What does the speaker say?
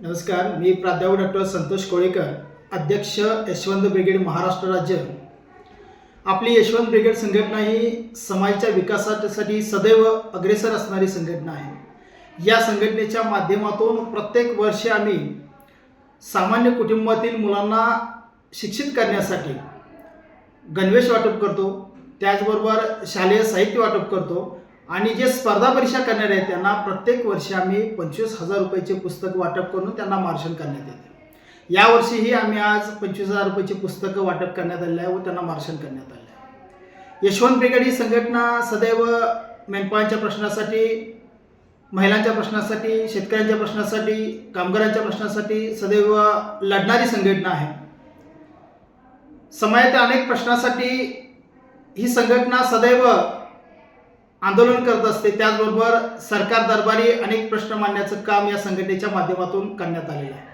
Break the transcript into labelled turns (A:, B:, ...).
A: नमस्कार मी प्राध्यापक डॉक्टर संतोष कोळेकर अध्यक्ष यशवंत ब्रिगेड महाराष्ट्र राज्य. आपली यशवंत ब्रिगेड संघटना ही समाजाच्या विकासासाठी सदैव अग्रेसर असणारी संघटना आहे. या संघटनेच्या माध्यमातून प्रत्येक वर्षी आम्ही सामान्य कुटुंबातील मुलांना शिक्षित करण्यासाठी गणवेश वाटप करतो. त्याचबरोबर शालेय साहित्य वाटप करतो. आणि जे स्पर्धा परीक्षा करणारे आहेत त्यांना प्रत्येक वर्षी आम्ही पंचवीस हजार रुपयाचे पुस्तक वाटप करून त्यांना मार्शन करण्यात येते. यावर्षीही आम्ही आज पंचवीस हजार रुपयाची पुस्तकं वाटप करण्यात आले आहे व त्यांना मार्शन करण्यात आले आहे. यशवंत ब्रिगेड ही संघटना सदैव मेंढपाळांच्या प्रश्नासाठी महिलांच्या प्रश्नासाठी शेतकऱ्यांच्या प्रश्नासाठी कामगारांच्या प्रश्नासाठी सदैव लढणारी संघटना आहे. समाजातील अनेक प्रश्नासाठी ही संघटना सदैव आंदोलन करत असते. त्याचबरोबर सरकार दरबारी अनेक प्रश्न मांडण्याचं काम या संघटनेच्या माध्यमातून करण्यात आलेलं आहे.